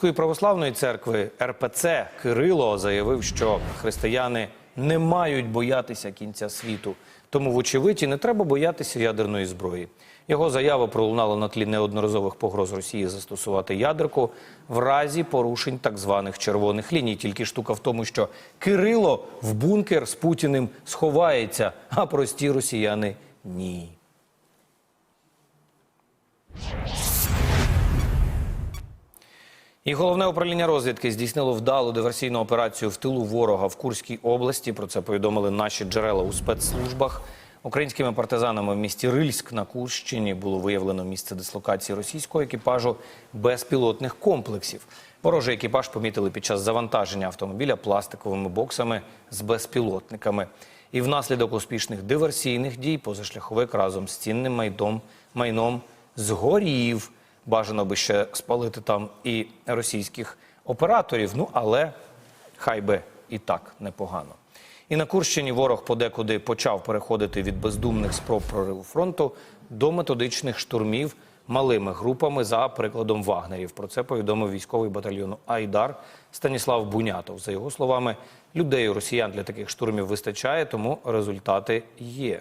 Російської православної церкви РПЦ Кирило заявив, що християни не мають боятися кінця світу. Тому, вочевидь, і не треба боятися ядерної зброї. Його заява пролунала на тлі неодноразових погроз Росії застосувати ядерку в разі порушень так званих червоних ліній. Тільки штука в тому, що Кирило в бункер з Путіним сховається, а прості росіяни ні. І головне управління розвідки здійснило вдалу диверсійну операцію в тилу ворога в Курській області. Про це повідомили наші джерела у спецслужбах. Українськими партизанами в місті Рильськ на Курщині було виявлено місце дислокації російського екіпажу безпілотних комплексів. Ворожий екіпаж помітили під час завантаження автомобіля пластиковими боксами з безпілотниками. І внаслідок успішних диверсійних дій позашляховик разом з цінним майдом, майном згорів. Бажано би ще спалити там і російських операторів. Ну але хай би і так непогано. І на Курщині ворог подекуди почав переходити від бездумних спроб прориву фронту до методичних штурмів малими групами за прикладом вагнерів. Про це повідомив військовий батальйону Айдар Станіслав Бунятов. За його словами, людей росіян для таких штурмів вистачає, тому результати є.